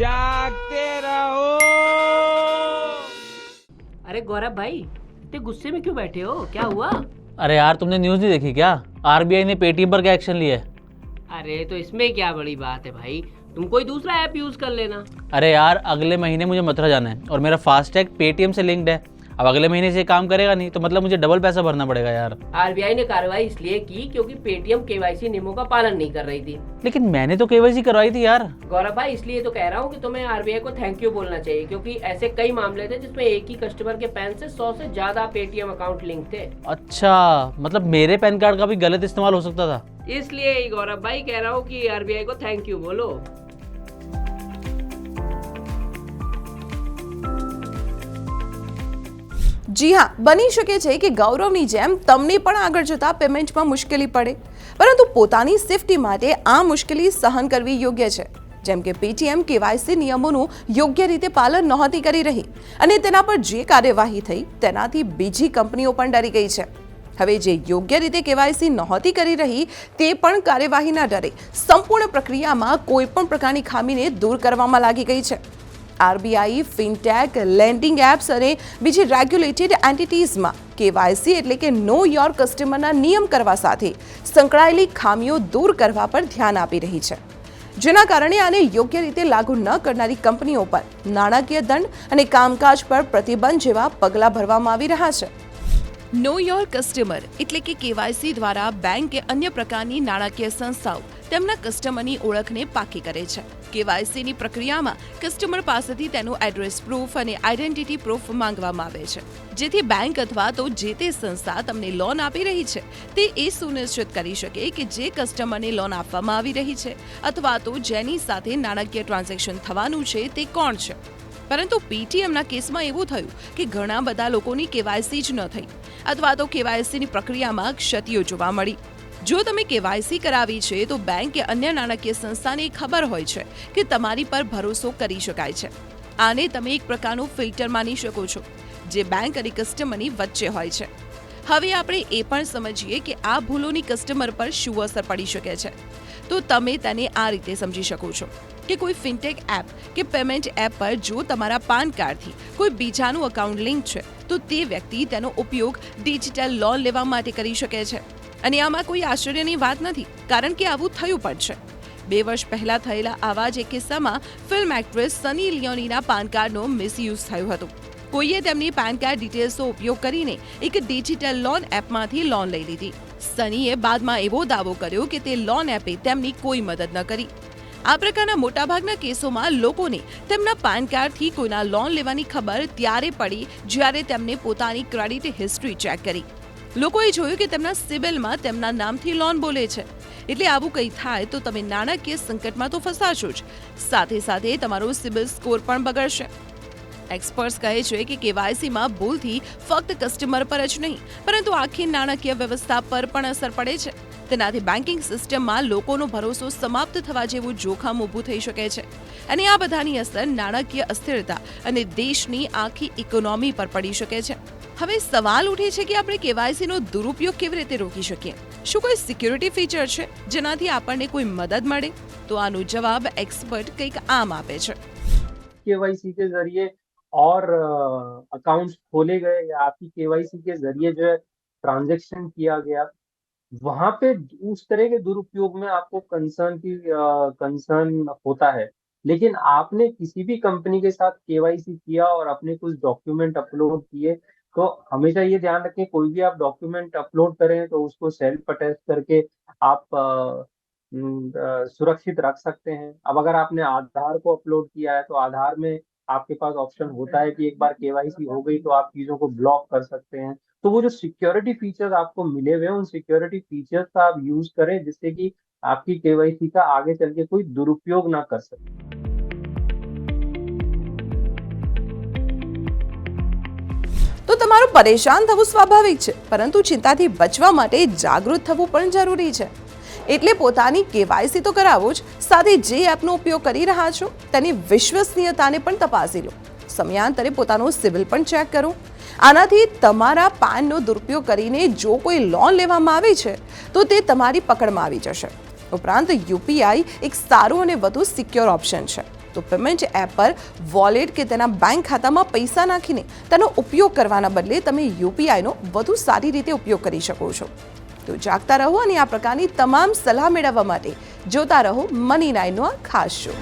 जागते रहो। अरे गौरव भाई इतने गुस्से में क्यों बैठे हो? क्या हुआ? अरे यार तुमने न्यूज़ नहीं देखी क्या? आरबीआई ने पेटीएम पर क्या एक्शन लिया है? अरे तो इसमें क्या बड़ी बात है भाई? तुम कोई दूसरा ऐप यूज़ कर लेना। अरे यार अगले महीने मुझे मथुरा जाना है और मेरा फास्टैग पेटीएम से लिंक्ड है। अब अगले महीने से काम करेगा नहीं तो मतलब मुझे डबल पैसा भरना पड़ेगा यार। आरबीआई ने कार्रवाई इसलिए की क्योंकि पेटीएम केवाईसी नियमों का पालन नहीं कर रही थी। लेकिन मैंने तो केवाईसी करवाई थी यार। गौरव भाई इसलिए तो कह रहा हूँ की तुम्हें आरबीआई को थैंक यू बोलना चाहिए क्यूँकी ऐसे कई मामले थे जिसमें एक ही कस्टमर के पैन से सौ से ज़्यादा पेटीएम अकाउंट लिंक थे। अच्छा मतलब मेरे पैन कार्ड का भी गलत इस्तेमाल हो सकता था। इसलिए गौरव भाई कह रहा हूँ कि आरबीआई को थैंक यू बोलो। જી હા, બની શકે છે કે ગૌરવની જેમ તમને પણ આગળ જતાં પેમેન્ટમાં મુશ્કેલી પડે. પરંતુ પોતાની સેફટી માટે આ મુશ્કેલી સહન કરવી યોગ્ય છે. જેમ કે પેટીએમ કેવાયસી નિયમોનું યોગ્ય રીતે પાલન નહોતી કરી રહી. અને તેના પર જે કાર્યવાહી થઈ, તેનાથી બીજી કંપનીઓ પણ ડરી ગઈ છે. હવે જે યોગ્ય રીતે કેવાયસી નહોતી કરી રહી, તે પણ કાર્યવાહીના ડરે. સંપૂર્ણ પ્રક્રિયામાં કોઈ પણ પ્રકારની ખામીને દૂર કરવામાં લાગી ગઈ છે. આરબીઆઈ, ફિનટેક, લેન્ડિંગ એપ્સ અને બીજી રેગ્યુલેટેડ એન્ટિટીઝમાં કેવાયસી એટલે કે નો યોર કસ્ટમરના નિયમ કરવા સાથે સંકળાયેલી ખામીઓ દૂર કરવા પર ધ્યાન આપી રહી છે. જેના કારણે આને યોગ્ય રીતે લાગુ ન કરનારી કંપનીઓ પર નાણાકીય દંડ અને કામકાજ પર પ્રતિબંધ જેવા પગલાં ભરવામાં આવી રહ્યા છે. નો યોર કસ્ટમર એટલે કે કેવાયસી દ્વારા બેંક કે અન્ય પ્રકારની નાણાકીય સંસ્થાઓ તેમના કસ્ટમરની ઓળખને પાકી કરે છે. કેવાયસીની પ્રક્રિયામાં કસ્ટમર પાસેથી તેનું એડ્રેસ પ્રૂફ અને આઈડેન્ટિટી પ્રૂફ માંગવામાં આવે છે. જેથી બેંક અથવા તો જે તે સંસ્થા તમને લોન આપી રહી છે, તે એ સુનિશ્ચિત કરી શકે કે જે કસ્ટમરને લોન આપવામાં આવી રહી છે અથવા તો જેની સાથે નાણાકીય ટ્રાન્ઝેક્શન થવાનું છે તે કોણ છે. પરંતુ પેટીએમના કેસમાં એવું થયું કે ઘણા બધા લોકોની કેવાયસી જ ન થઈ અથવા તો કેવાયસીની પ્રક્રિયામાં ક્ષતિઓ જોવા મળી. જો તમે કેવાયસી કરાવી છે, તો બેંક કે અન્ય નાણાકીય સંસ્થાને ખબર હોય છે કે તમારી પર ભરોસો કરી શકાય છે. આને તમે એક પ્રકારનું ફિલ્ટર માની શકો છો, જે બેંક અને કસ્ટમરની વચ્ચે હોય છે. હવે આપણે એ પણ સમજીએ કે આ ભૂલોની કસ્ટમર પર શું અસર પડી શકે છે. તો તમે તેને આ રીતે સમજી શકો છો કે કોઈ ફિનટેક એપ કે પેમેન્ટ એપ પર જો તમારા પાન કાર્ડથી કોઈ બીજાનું અકાઉન્ટ લિંક છે, તો તે વ્યક્તિ તેનો ઉપયોગ ડિજિટલ લોન લેવા માટે કરી શકે છે. અને આમાં કોઈ આશ્ચર્યની વાત નથી, કારણ કે આવું થયું પણ છે. બે વર્ષ પહેલા થયેલા આવા જ એક કિસ્સામાં ફિલ્મ એક્ટ્રેસ સની લિયોનીના પાન કાર્ડનો મિસયુઝ થયો હતો. કોઈએ તેમની પાન કાર્ડ ડિટેલ્સનો ઉપયોગ કરીને એક ડિજિટલ લોન એપમાંથી લોન લઈ લીધી. સનીએ બાદમાં એવો દાવો કર્યો કે તે લોન એપે તેમની કોઈ મદદ ન કરી. આ પ્રકારના મોટાભાગના કેસોમાં લોકોને તેમના પાન કાર્ડથી કોઈના લોન લેવાની ખબર ત્યારે પડી જ્યારે તેમને પોતાની ક્રેડિટ હિસ્ટ્રી ચેક કરી. લોકોએ જોયું કે તેમના સિબિલમાં તેમના નામથી લોન બોલે છે. એટલે આવું કંઈ થાય તો તમે નાણાકીય સંકટમાં તો ફસાશો જ. સાથે સાથે તમારો સિબિલ સ્કોર પણ બગડશે. એક્સપર્ટ્સ કહે છે કે કેવાયસીમાં ભૂલથી ફક્ત કસ્ટમર પર જ નહીં, પરંતુ આખી નાણાકીય વ્યવસ્થા પર પણ અસર પડે છે. તેનાથી બેન્કિંગ સિસ્ટમમાં લોકોનો ભરોસો સમાપ્ત થવા જેવું જોખમ ઊભું થઈ શકે છે. અને આ બધાની અસર નાણાકીય અસ્થિરતા અને દેશની આખી ઇકોનોમી પર પડી શકે છે. હવે સવાલ ઉઠે છે કે આપણે કેવાયસીનો દુરુપયોગ કેવી રીતે રોકી શકીએ શું કોઈ સિક્યુરિટી ફીચર છે જેનાથી આપણને કોઈ મદદ મળે તો આનો જવાબ એક્સપર્ટ કંઈક આમ આપે છે केवाईसी के जरिए और अकाउंट्स खोले गए या आपकी केवाईसी के जरिए जो है ट्रांजैक्शन किया गया वहां पे उस तरह के दुरुपयोग में आपको कंसर्न की कंसर्न होता है लेकिन आपने किसी भी कंपनी के साथ केवाईसी किया और अपने कुछ डॉक्यूमेंट अपलोड किए तो हमेशा ये ध्यान रखें कोई भी आप डॉक्यूमेंट अपलोड करें तो उसको सेल्फ अटेस्ट करके आप अ, सुरक्षित रख सकते हैं। अब अगर आपने आधार को अपलोड किया है तो आधार में आपके पास ऑप्शन होता है कि एक बार केवाईसी हो गई तो आप चीज़ों को ब्लॉक कर सकते हैं। तो वो जो सिक्योरिटी फीचर्स आपको मिले हुए हैं उन सिक्योरिटी फीचर्स का आप यूज़ करें जिससे कि आपकी केवाईसी का आगे चल के कोई दुरुपयोग ना कर सके। તમારું પરેશાન થવું સ્વાભાવિક છે, પરંતુ ચિંતાથી બચવા માટે જાગૃત થવું પણ જરૂરી છે. એટલે પોતાની કેવાયસી તો કરાવો જ, સાથે જે એપનો ઉપયોગ કરી રહ્યા છો, તેની વિશ્વસનીયતાને પણ તપાસી લો. સમયાંતરે પોતાનો સિવિલ પણ ચેક કરો. આનાથી તમારા પાનનો દુરુપયોગ કરીને જો કોઈ લોન લેવામાં આવે છે, તો તે તમારી પકડમાં આવી જશે. ઉપરાંત યુપીઆઈ એક સારું અને વધુ સિક્યોર ઓપ્શન છે. તો પેમેન્ટ એપ પર વોલેટ કે તેના બેંક ખાતામાં પૈસા નાખીને તેનો ઉપયોગ કરવાના બદલે તમે યુપીઆઈનો વધુ સારી રીતે ઉપયોગ કરી શકો છો. તો જાગતા રહો અને આ પ્રકારની તમામ સલાહ મેળવવા માટે જોતા રહો મની નાઇનનો આ ખાસ શો